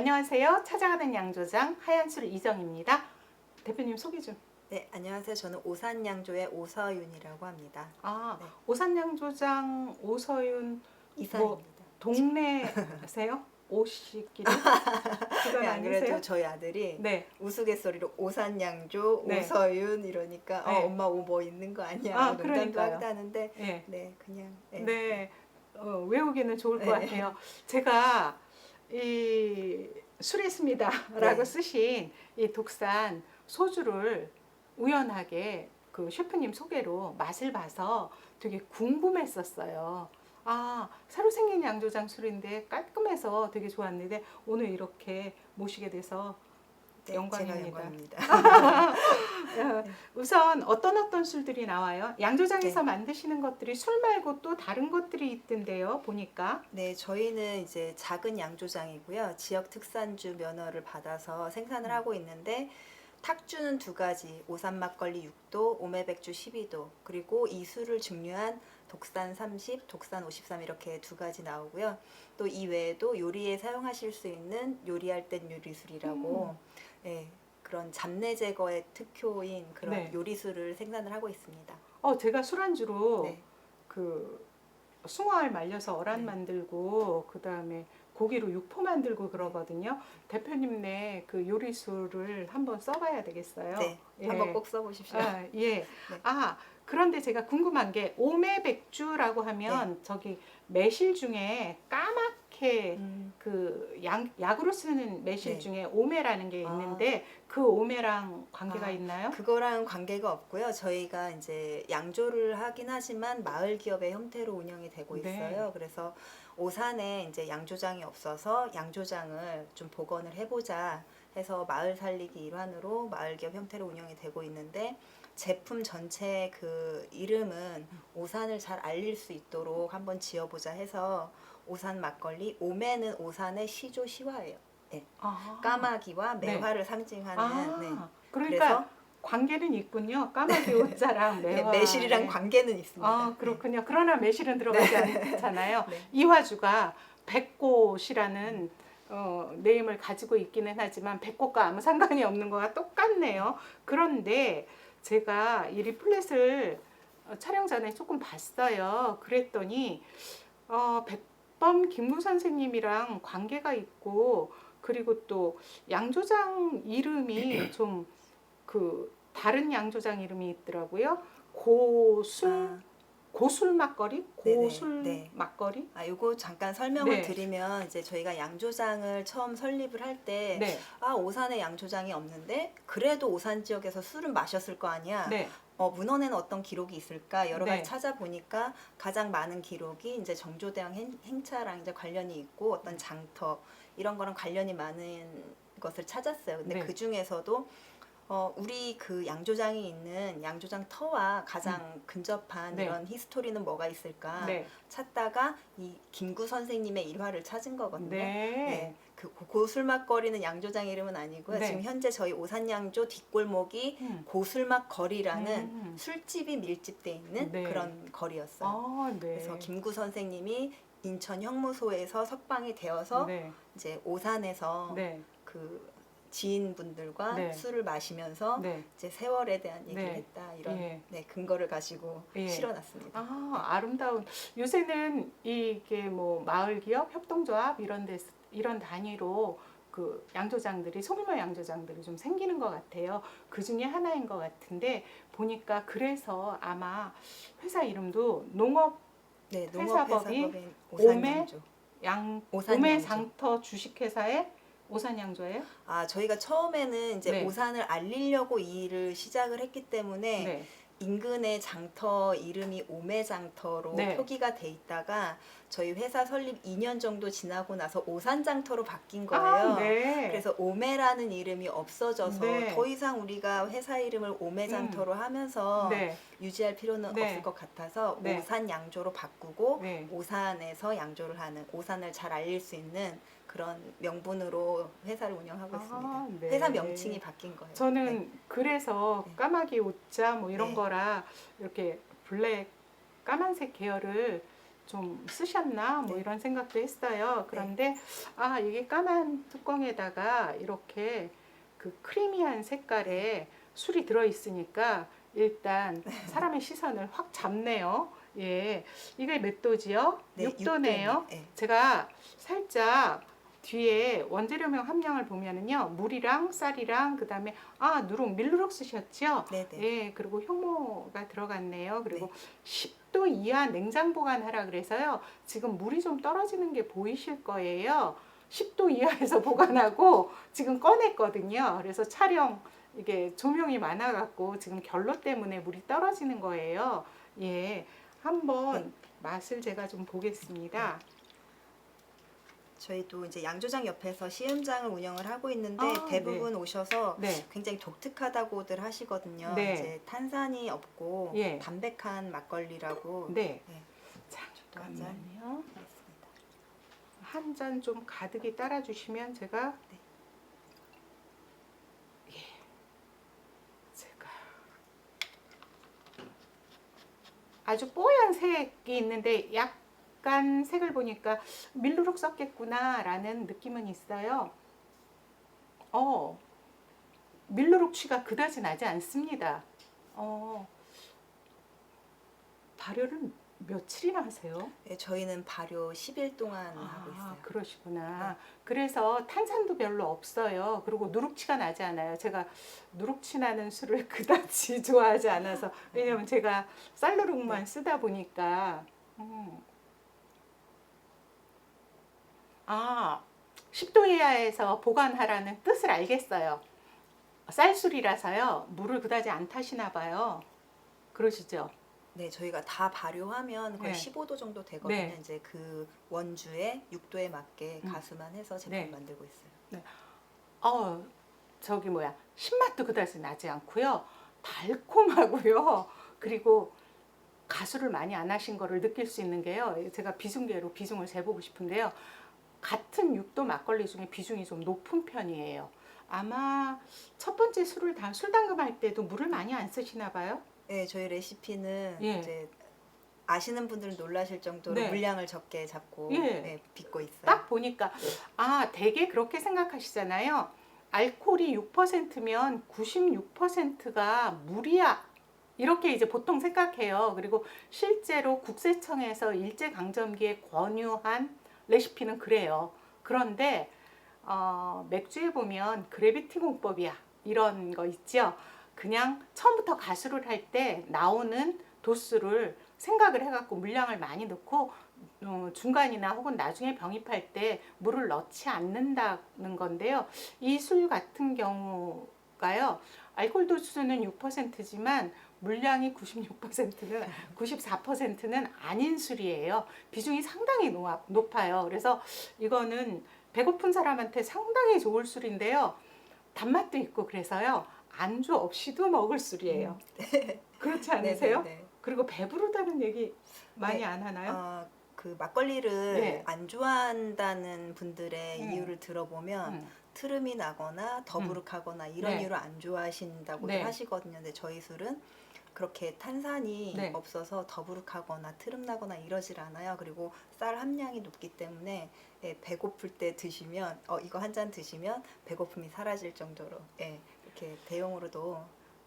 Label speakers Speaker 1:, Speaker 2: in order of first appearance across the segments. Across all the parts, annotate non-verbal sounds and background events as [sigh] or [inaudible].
Speaker 1: 안녕하세요. 찾아가는 양조장 하얀술 이정입니다. 대표님 소개 좀.
Speaker 2: 네, 안녕하세요. 저는 오산 양조의 오서윤이라고 합니다.
Speaker 1: 아,
Speaker 2: 네.
Speaker 1: 오산 양조장 오서윤
Speaker 2: 이사입니다.
Speaker 1: 동네세요? [laughs] 오시끼리? 그건
Speaker 2: 네, 안 그래도? 저희 아들이
Speaker 1: 네.
Speaker 2: 우스갯소리로 오산 양조,
Speaker 1: 네.
Speaker 2: 오서윤 이러니까
Speaker 1: 네.
Speaker 2: 어, 엄마 옷뭐 있는 거 아니야?
Speaker 1: 아,
Speaker 2: 농담도
Speaker 1: 그러니까요.
Speaker 2: 하기도 하는데
Speaker 1: 네.
Speaker 2: 네, 그냥 네.
Speaker 1: 네. 어, 외우기는 좋을 것
Speaker 2: 네.
Speaker 1: 같아요. 제가 이 술했습니다라고
Speaker 2: 네.
Speaker 1: 쓰신 이 독산 소주를 우연하게 그 셰프님 소개로 맛을 봐서 되게 궁금했었어요. 아, 새로 생긴 양조장 술인데 깔끔해서 되게 좋았는데 오늘 이렇게 모시게 돼서
Speaker 2: 네,
Speaker 1: 영광입니다.
Speaker 2: 영광입니다. [laughs]
Speaker 1: 어, 우선 어떤 어떤 술들이 나와요? 양조장에서 만드시는 것들이 술 말고 또 다른 것들이 있던데요. 보니까
Speaker 2: 네, 저희는 이제 작은 양조장이고요. 지역 특산주 면허를 받아서 생산을
Speaker 1: 음.
Speaker 2: 하고 있는데 탁주는 두 가지, 오산 막걸리 6도, 오메백주 12도, 그리고 이 술을 증류한 독산 30, 독산 53 이렇게 두 가지 나오고요. 또 이 외에도 요리에 사용하실 수 있는 요리할 땐 요리술이라고 네, 그런 잡내 제거의 특효인 그런
Speaker 1: 네.
Speaker 2: 요리술을 생산을 하고 있습니다.
Speaker 1: 어 제가 술안주로
Speaker 2: 네.
Speaker 1: 그 숭어알 말려서 어란
Speaker 2: 네.
Speaker 1: 만들고 그 다음에 고기로 육포 만들고 그러거든요. 대표님네 그 요리술을 한번 써봐야 되겠어요.
Speaker 2: 네,
Speaker 1: 예.
Speaker 2: 한번 꼭 써보십시오.
Speaker 1: 아, 예.
Speaker 2: 네.
Speaker 1: 아, 그런데 제가 궁금한 게 오메 백주라고 하면
Speaker 2: 네.
Speaker 1: 저기 매실 중에 까맣 게
Speaker 2: 음.
Speaker 1: 그 양, 약으로 쓰는 매실
Speaker 2: 네.
Speaker 1: 중에 오메라는 게
Speaker 2: 아.
Speaker 1: 있는데 그 오메랑 관계가
Speaker 2: 아,
Speaker 1: 있나요?
Speaker 2: 그거랑 관계가 없고요. 저희가 이제 양조를 하긴 하지만 마을 기업의 형태로 운영이 되고
Speaker 1: 네.
Speaker 2: 있어요. 그래서 오산에 이제 양조장이 없어서 양조장을 좀 복원을 해보자 해서 마을 살리기 일환으로 마을 기업 형태로 운영이 되고 있는데 제품 전체 그 이름은 오산을 잘 알릴 수 있도록 한번 지어보자 해서 오산 막걸리 오매는 오산의 시조 시화예요.
Speaker 1: 아.
Speaker 2: 까마귀와
Speaker 1: 네.
Speaker 2: 매화를 상징하는
Speaker 1: 아,
Speaker 2: 네.
Speaker 1: 그러니까 관계는 있군요. 까마귀 옷자랑 [laughs]
Speaker 2: 네,
Speaker 1: 매화.
Speaker 2: 매실이랑
Speaker 1: 네.
Speaker 2: 관계는 있습니다.
Speaker 1: 아, 그렇군요. 그러나 매실은 들어가지 않잖아요. [laughs]
Speaker 2: 네.
Speaker 1: 이화주가 백꽃이라는 어, 네임을 가지고 있기는 하지만 백꽃과 아무 상관이 없는 거와 똑같네요. 그런데 제가 이 리플렛을 어, 촬영 전에 조금 봤어요. 그랬더니 어, 백 범 김구 선생님이랑 관계가 있고 그리고 또 양조장 이름이 [clears throat] 좀 그 다른 양조장 이름이 있더라고요. 고술
Speaker 2: 아,
Speaker 1: 고술 막걸리? 고술
Speaker 2: 네.
Speaker 1: 막걸리?
Speaker 2: 아, 요거 잠깐 설명을
Speaker 1: 네.
Speaker 2: 드리면 이제 저희가 양조장을 처음 설립을 할 때
Speaker 1: 네.
Speaker 2: 아, 오산에 양조장이 없는데 그래도 오산 지역에서 술은 마셨을 거 아니야.
Speaker 1: 네.
Speaker 2: 어, 문헌에는 어떤 기록이 있을까 여러
Speaker 1: 네.
Speaker 2: 가지 찾아보니까 가장 많은 기록이 이제 정조대왕 행, 행차랑 이제 관련이 있고 어떤 장터 이런 거랑 관련이 많은 것을 찾았어요. 근데
Speaker 1: 네.
Speaker 2: 그 중에서도 어, 우리 그 양조장이 있는 양조장 터와 가장 근접한
Speaker 1: 네.
Speaker 2: 이런 히스토리는 뭐가 있을까
Speaker 1: 네.
Speaker 2: 찾다가 이 김구 선생님의 일화를 찾은 거거든요.
Speaker 1: 네.
Speaker 2: 네, 그 고- 고술막거리는 양조장 이름은 아니고요.
Speaker 1: 네.
Speaker 2: 지금 현재 저희 오산양조 뒷골목이
Speaker 1: 음.
Speaker 2: 고술막거리라는
Speaker 1: 음.
Speaker 2: 술집이 밀집돼 있는
Speaker 1: 네.
Speaker 2: 그런 거리였어요.
Speaker 1: 아, 네.
Speaker 2: 그래서 김구 선생님이 인천 형무소에서 석방이 되어서
Speaker 1: 네.
Speaker 2: 이제 오산에서
Speaker 1: 네.
Speaker 2: 그 지인분들과
Speaker 1: 네.
Speaker 2: 술을 마시면서
Speaker 1: 네.
Speaker 2: 이제 세월에 대한 얘기를
Speaker 1: 네.
Speaker 2: 했다 이런
Speaker 1: 예.
Speaker 2: 네, 근거를 가지고
Speaker 1: 예.
Speaker 2: 실어놨습니다.
Speaker 1: 아, 아름다운 요새는 이게 뭐 마을 기업 협동조합 이런 데 이런 단위로 그 양조장들이 소규모 양조장들이 좀 생기는 것 같아요. 그 중에 하나인 것 같은데 보니까 그래서 아마 회사 이름도 농업
Speaker 2: 네,
Speaker 1: 회사법이
Speaker 2: 농업회사법인
Speaker 1: 오매?
Speaker 2: 오산양조.
Speaker 1: 양
Speaker 2: 오산양조.
Speaker 1: 오매장터 주식회사의 오산 양조예요?
Speaker 2: 아 저희가 처음에는 이제
Speaker 1: 네.
Speaker 2: 오산을 알리려고 이 일을 시작을 했기 때문에
Speaker 1: 네.
Speaker 2: 인근의 장터 이름이 오매장터로
Speaker 1: 네.
Speaker 2: 표기가 돼 있다가 저희 회사 설립 2년 정도 지나고 나서 오산장터로 바뀐 거예요.
Speaker 1: 아, 네.
Speaker 2: 그래서 오매라는 이름이 없어져서
Speaker 1: 네.
Speaker 2: 더 이상 우리가 회사 이름을 오매장터로 하면서
Speaker 1: 네.
Speaker 2: 유지할 필요는
Speaker 1: 네.
Speaker 2: 없을 것 같아서
Speaker 1: 네.
Speaker 2: 오산 양조로 바꾸고
Speaker 1: 네.
Speaker 2: 오산에서 양조를 하는 오산을 잘 알릴 수 있는 그런 명분으로 회사를 운영하고
Speaker 1: 아,
Speaker 2: 있습니다.
Speaker 1: 네.
Speaker 2: 회사 명칭이 바뀐 거예요.
Speaker 1: 저는
Speaker 2: 네.
Speaker 1: 그래서
Speaker 2: 네.
Speaker 1: 까마귀 옷자 뭐 이런
Speaker 2: 네.
Speaker 1: 거라 이렇게 블랙 까만색 계열을 좀 쓰셨나 뭐
Speaker 2: 네.
Speaker 1: 이런 생각도 했어요. 그런데 아 이게 까만 뚜껑에다가 이렇게 그 크리미한 색깔의 술이 들어 있으니까 일단 사람의 시선을 확 잡네요. 예, 이게 몇 도지요?
Speaker 2: 네,
Speaker 1: 6도네요.
Speaker 2: 네.
Speaker 1: 제가 살짝 뒤에 원재료명 함량을 보면은요 물이랑 쌀이랑 그 다음에 아 누룩 밀누룩 쓰셨죠?
Speaker 2: 네, 네.
Speaker 1: 예 그리고 효모가 들어갔네요. 그리고 10도 이하 냉장 보관하라 그래서요 지금 물이 좀 떨어지는 게 보이실 거예요. 10도 이하에서 [laughs] 보관하고 지금 꺼냈거든요. 그래서 촬영 이게 조명이 많아갖고 지금 결로 때문에 물이 떨어지는 거예요. 예, 한번
Speaker 2: 네.
Speaker 1: 맛을 제가 좀 보겠습니다.
Speaker 2: 저희도 이제 양조장 옆에서 시음장을 운영을 하고 있는데
Speaker 1: 아,
Speaker 2: 대부분 오셔서
Speaker 1: 네.
Speaker 2: 굉장히 독특하다고들 하시거든요.
Speaker 1: 네.
Speaker 2: 이제 탄산이 없고
Speaker 1: 예.
Speaker 2: 담백한 막걸리라고
Speaker 1: 네.
Speaker 2: 네.
Speaker 1: 자,
Speaker 2: 한 잔.
Speaker 1: 잠깐만요. 한 잔 좀 가득히 따라주시면 제가
Speaker 2: 네.
Speaker 1: 예, 제가 아주 뽀얀 색이 있는데 약 간 색을 보니까 밀누룩 썼겠구나라는 느낌은 있어요. 어, 밀누룩 취가 그다지 나지 않습니다. 어, 발효를 며칠이나 하세요?
Speaker 2: 네, 저희는 발효 10일 동안 하고
Speaker 1: 아,
Speaker 2: 있어요.
Speaker 1: 그러시구나. 그래서 탄산도 별로 없어요. 그리고 누룩치가 나지 않아요. 제가 누룩치 나는 술을 [laughs] 그다지 좋아하지 않아서 왜냐면 제가 쌀누룩만 쓰다 보니까 음. 아 10도 이하에서 보관하라는 뜻을 알겠어요. 쌀술이라서요 물을 그다지 안 타시나 봐요. 그러시죠?
Speaker 2: 네, 저희가 다 발효하면 거의
Speaker 1: 네.
Speaker 2: 15도 정도 되거든요.
Speaker 1: 네.
Speaker 2: 이제 그 원주의 6도에 맞게
Speaker 1: 음.
Speaker 2: 가수만 해서 제품
Speaker 1: 네.
Speaker 2: 만들고 있어요.
Speaker 1: 어 저기 뭐야 신맛도 그다지 나지 않고요 달콤하고요 그리고 가수를 많이 안 하신 거를 느낄 수 있는 게요 제가 비중계로 비중을 재보고 싶은데요 같은 6도 막걸리 중에 비중이 좀 높은 편이에요 아마 첫 번째 술을 다 술 담금할 때도 물을 많이 안 쓰시나 봐요
Speaker 2: 네, 저희 레시피는
Speaker 1: 예.
Speaker 2: 이제 아시는 분들은 놀라실 정도로
Speaker 1: 네.
Speaker 2: 물량을 적게 잡고
Speaker 1: 예.
Speaker 2: 네, 빚고 있어요.
Speaker 1: 딱 보니까 아 되게 그렇게 생각하시잖아요. 알코올이 6%면 96%가 물이야. 이렇게 이제 보통 생각해요. 그리고 실제로 국세청에서 일제 강점기에 권유한 레시피는 그래요. 그런데 어, 맥주에 보면 그래비티 공법이야 이런 거 있죠. 그냥 처음부터 가수를 할 때 나오는 도수를 생각을 해갖고 물량을 많이 넣고 어, 중간이나 혹은 나중에 병입할 때 물을 넣지 않는다는 건데요. 이 술 같은 경우가요. 알코올 도수는 6%지만 물량이 96%는 94%는 아닌 술이에요. 비중이 상당히 높아요. 그래서 이거는 배고픈 사람한테 상당히 좋을 술인데요. 단맛도 있고 그래서요. 안주 없이도 먹을 술이에요. 그렇지 않으세요?
Speaker 2: 음. 네, [laughs] 네, 네.
Speaker 1: 그리고 배부르다는 얘기 많이
Speaker 2: 네.
Speaker 1: 안 하나요?
Speaker 2: 어, 그 막걸리를
Speaker 1: 네.
Speaker 2: 안 좋아한다는 분들의
Speaker 1: 음.
Speaker 2: 이유를 들어보면
Speaker 1: 음.
Speaker 2: 트름이 나거나 더부룩하거나 이런
Speaker 1: 네.
Speaker 2: 이유로 안 좋아하신다고
Speaker 1: 네.
Speaker 2: 하시거든요. 근데 저희 술은 그렇게 탄산이
Speaker 1: 네.
Speaker 2: 없어서 더부룩하거나 트름 나거나 이러질 않아요. 그리고 쌀 함량이 높기 때문에 예, 배고플 때 드시면 어 이거 한 잔 드시면 배고픔이 사라질 정도로 예, 이렇게 대용으로도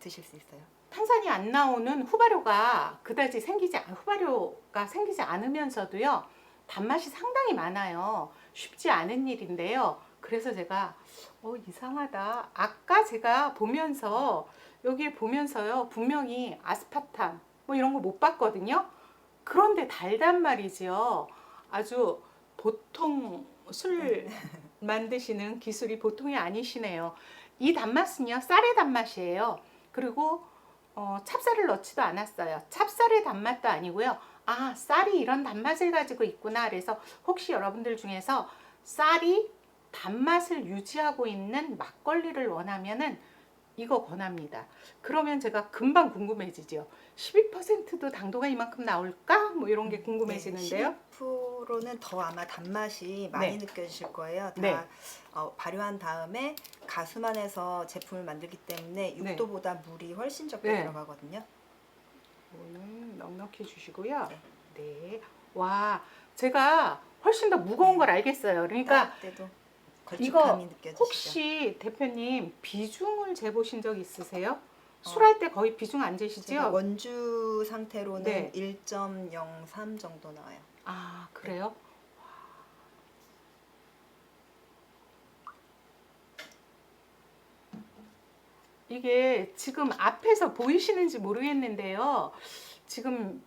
Speaker 2: 드실 수 있어요.
Speaker 1: 탄산이 안 나오는 후발효가 그다지 생기지 않- 후발효가 생기지 않으면서도요 단맛이 상당히 많아요 쉽지 않은 일인데요 그래서 제가 어 이상하다 아까 제가 보면서 여기 보면서요 분명히 아스파탐 뭐 이런 거 못 봤거든요 그런데 달단 말이지요 아주 보통 술 만드시는 기술이 보통이 아니시네요 이 단맛은요 쌀의 단맛이에요 그리고 어, 찹쌀을 넣지도 않았어요. 찹쌀의 단맛도 아니고요. 아, 쌀이 이런 단맛을 가지고 있구나. 그래서 혹시 여러분들 중에서 쌀이 단맛을 유지하고 있는 막걸리를 원하면은 이거 권합니다. 그러면 제가 금방 궁금해지죠. 12%도 당도가 이만큼 나올까? 뭐 이런 게 궁금해지는데요.
Speaker 2: 12%는 더 아마 단맛이 많이
Speaker 1: 네.
Speaker 2: 느껴지실 거예요. 다
Speaker 1: 네.
Speaker 2: 어, 발효한 다음에 가수만 해서 제품을 만들기 때문에
Speaker 1: 네.
Speaker 2: 6도보다 물이 훨씬 적게
Speaker 1: 네.
Speaker 2: 들어가거든요.
Speaker 1: 오늘 넉넉히 주시고요.
Speaker 2: 네.
Speaker 1: 네. 와, 제가 훨씬 더 무거운 걸 알겠어요. 그러니까 이거
Speaker 2: 걸쭉함이 느껴지시죠?
Speaker 1: 혹시 대표님 비중을 재보신 적 있으세요? 술할 때 거의 비중 안
Speaker 2: 제가
Speaker 1: 재시죠?
Speaker 2: 원주 상태로는
Speaker 1: 네.
Speaker 2: 1.03 정도 나와요.
Speaker 1: 아, 그래요? 이게 지금 앞에서 보이시는지 모르겠는데요. 지금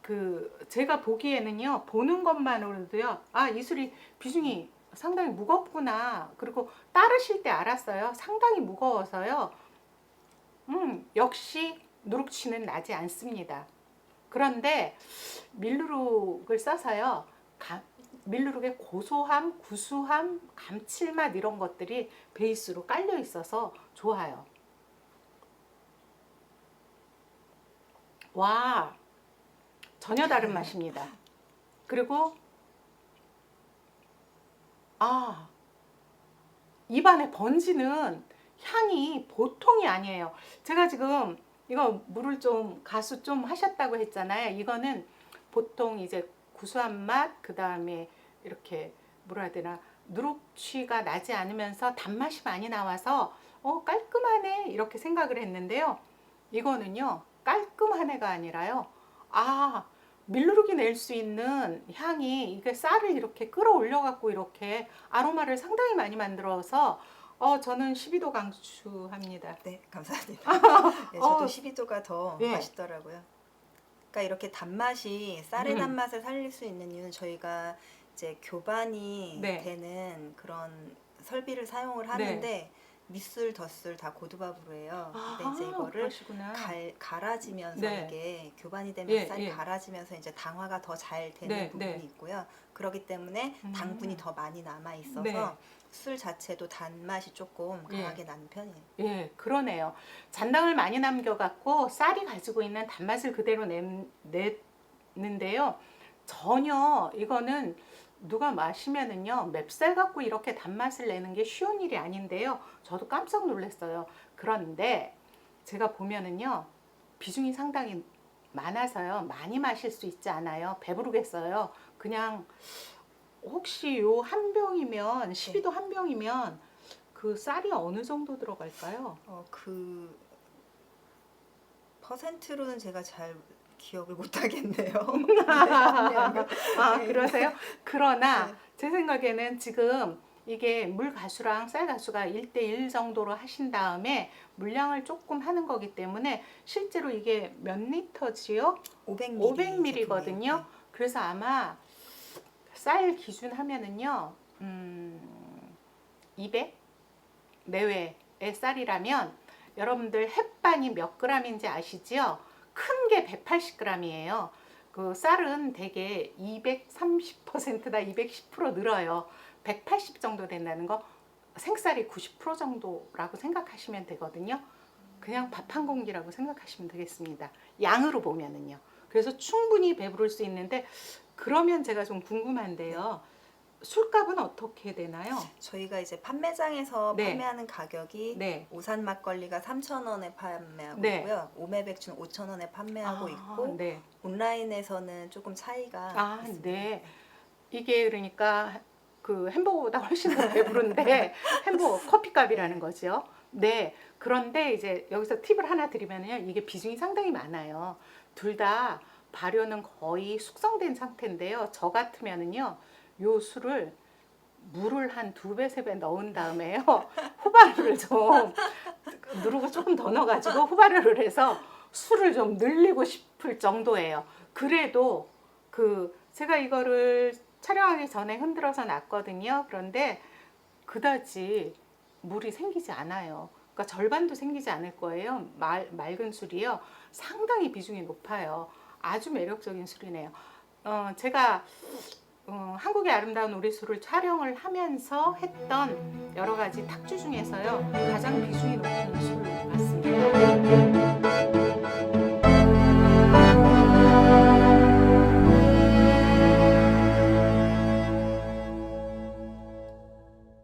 Speaker 1: 그 제가 보기에는요. 보는 것만으로도요. 아, 이 술이 비중이 상당히 무겁구나. 그리고 따르실 때 알았어요. 상당히 무거워서요. 음, 역시 누룩취는 나지 않습니다. 그런데 밀누룩을 써서요. 가- 밀누룩의 고소함, 구수함, 감칠맛 이런 것들이 베이스로 깔려 있어서 좋아요. 와, 전혀 다른 맛입니다. 그리고 아, 입안에 번지는 향이 보통이 아니에요. 제가 지금 이거 물을 좀 가수 좀 하셨다고 했잖아요. 이거는 보통 이제 구수한 맛, 그 다음에 이렇게 뭐라 해야 되나 누룩취가 나지 않으면서 단맛이 많이 나와서 어 깔끔하네 이렇게 생각을 했는데요. 이거는요 깔끔한 애가 아니라요. 아 밀누룩이 낼수 있는 향이 이게 쌀을 이렇게 끌어올려 갖고 이렇게 아로마를 상당히 많이 만들어서 어 저는 12도 강추합니다.
Speaker 2: 네, 감사합니다. [laughs] 네, 저도
Speaker 1: 어.
Speaker 2: 12도가 더
Speaker 1: 예.
Speaker 2: 맛있더라고요. 그러니까 이렇게 단맛이 쌀의
Speaker 1: 음.
Speaker 2: 단맛을 살릴 수 있는 이유는 저희가 이제 교반이
Speaker 1: 네.
Speaker 2: 되는 그런 설비를 사용을 하는데 밑술, 덧술 다 고두밥으로 해요. 근데 이제 이거를
Speaker 1: 아, 그러시구나.
Speaker 2: 갈, 갈아지면서
Speaker 1: 네.
Speaker 2: 이게 교반이 되면
Speaker 1: 예,
Speaker 2: 쌀이
Speaker 1: 예.
Speaker 2: 갈아지면서 이제 당화가 더 잘 되는
Speaker 1: 네,
Speaker 2: 부분이
Speaker 1: 네.
Speaker 2: 있고요. 그렇기 때문에
Speaker 1: 음.
Speaker 2: 당분이 더 많이 남아 있어서
Speaker 1: 네.
Speaker 2: 술 자체도 단맛이 조금
Speaker 1: 예.
Speaker 2: 강하게 나는 편이에요.
Speaker 1: 예, 그러네요. 잔당을 많이 남겨갖고 쌀이 가지고 있는 단맛을 그대로 낸, 냈는데요. 전혀 이거는 누가 마시면은요 맵쌀 갖고 이렇게 단맛을 내는 게 쉬운 일이 아닌데요. 저도 깜짝 놀랐어요. 그런데 제가 보면은요 비중이 상당히 많아서요 많이 마실 수 있지 않아요. 배부르겠어요. 그냥 혹시 요 한 병이면 12도 한 병이면 그 쌀이 어느 정도 들어갈까요?
Speaker 2: 어, 그 퍼센트로는 제가 잘 기억을 못 하겠네요. [laughs] [laughs]
Speaker 1: 아
Speaker 2: 네.
Speaker 1: 그러세요? 그러나
Speaker 2: 네.
Speaker 1: 제 생각에는 지금 이게 물 가수랑 쌀 가수가 1대1 정도로 하신 다음에 물량을 조금 하는 거기 때문에 실제로 이게 몇 리터지요?
Speaker 2: 500ml
Speaker 1: 500ml거든요. 그래서 아마 쌀 기준 하면은요, 음, 200 내외의 쌀이라면 여러분들 햇반이 몇 g인지 아시지요? 큰 게 180g이에요. 그 쌀은 대개 230%다 210% 늘어요. 180 정도 된다는 거 생쌀이 90% 정도라고 생각하시면 되거든요. 그냥 밥 한 공기라고 생각하시면 되겠습니다. 양으로 보면은요. 그래서 충분히 배부를 수 있는데 그러면 제가 좀 궁금한데요. 술값은 어떻게 되나요?
Speaker 2: 저희가 이제 판매장에서
Speaker 1: 네.
Speaker 2: 판매하는 가격이
Speaker 1: 네.
Speaker 2: 오산 막걸리가 3,000원에 판매하고
Speaker 1: 네.
Speaker 2: 있고요. 오메 백주는 5,000원에 판매하고
Speaker 1: 아,
Speaker 2: 있고
Speaker 1: 네.
Speaker 2: 온라인에서는 조금 차이가
Speaker 1: 아,
Speaker 2: 있습니다.
Speaker 1: 네. 이게 그러니까 그 햄버거보다 훨씬 더 배부른데 [laughs] 햄버거 커피값이라는 거죠. 네. 그런데 이제 여기서 팁을 하나 드리면요. 이게 비중이 상당히 많아요. 둘 다 발효는 거의 숙성된 상태인데요. 저 같으면은요. 요 술을 물을 한 두 배, 세 배 넣은 다음에요. [laughs] 후발효를 좀 누르고 조금 더 넣어가지고 후발효를 해서 술을 좀 늘리고 싶을 정도예요. 그래도 그 제가 이거를 촬영하기 전에 흔들어서 놨거든요. 그런데 그다지 물이 생기지 않아요. 그러니까 절반도 생기지 않을 거예요. 말, 맑은 술이요. 상당히 비중이 높아요. 아주 매력적인 술이네요. 어, 제가 어, 한국의 아름다운 우리술을 촬영을 하면서 했던 여러 가지 탁주 중에서요 가장 비중이 높은 술 같습니다.